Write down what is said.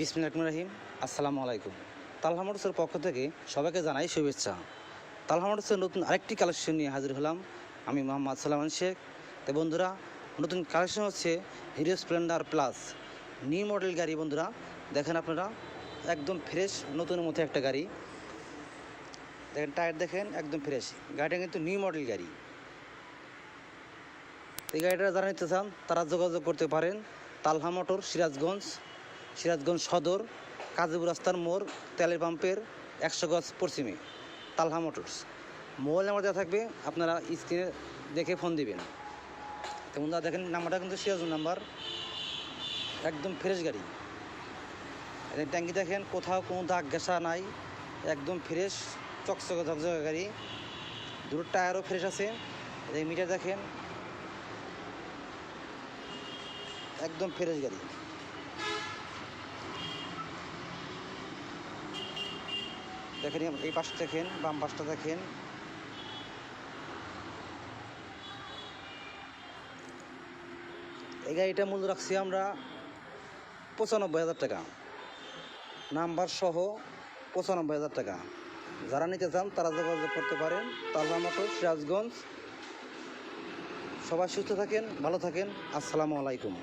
রহমানির রহিম আসসালামু আলাইকুম। তালহা মোটরসের পক্ষ থেকে সবাইকে জানাই শুভেচ্ছা। তালহা মোটরসের নতুন আরেকটি কালেকশন নিয়ে হাজির হলাম আমি মোহাম্মদ সালামান শেখ। তো বন্ধুরা, নতুন কালেকশন হচ্ছে Hero Splendor plus. New model গাড়ি বন্ধুরা, দেখেন আপনারা, একদম ফ্রেশ, নতুনের মতো একটা গাড়ি। দেখেন, টায়ার দেখেন, একদম ফ্রেশ। গাড়িটা কিন্তু নিউ মডেল গাড়ি। এই গাড়িটা যারা নিতে চান, তারা যোগাযোগ করতে পারেন। তালহা মোটর সিরাজগঞ্জ। সিরাজগঞ্জ সদর, কাজীপুর রাস্তার মোড়, তেলের পাম্পের একশো গজ পশ্চিমে, তালহা মোটরস। মোবাইল নাম্বার দেওয়া থাকবে, আপনারা স্ক্রিনে দেখে ফোন দিবেন। তো বন্ধুরা, দেখেন নাম্বারটা কিন্তু সিরাজগঞ্জ নাম্বার। একদম ফ্রেশ গাড়ি। ট্যাঙ্কি দেখেন, কোথাও কোনো দাগ ঘেঁষা নাই, একদম ফ্রেশ চকচকে ঝকঝকে গাড়ি। দুটো টায়ারও ফ্রেশ আছে। মিটার দেখেন, একদম ফ্রেশ গাড়ি। দেখেন, এই পাশটা দেখেন, বাম পাশটা দেখেন। এই গাড়িটা মূল্য রাখছি আমরা পঁচানব্বই হাজার টাকা। নাম্বার সহ পঁচানব্বই হাজার টাকা। যারা নিতে চান, তারা যোগাযোগ করতে পারেন। তালহা মোটর সিরাজগঞ্জ। সবাই সুস্থ থাকেন, ভালো থাকেন। আসসালামু আলাইকুম।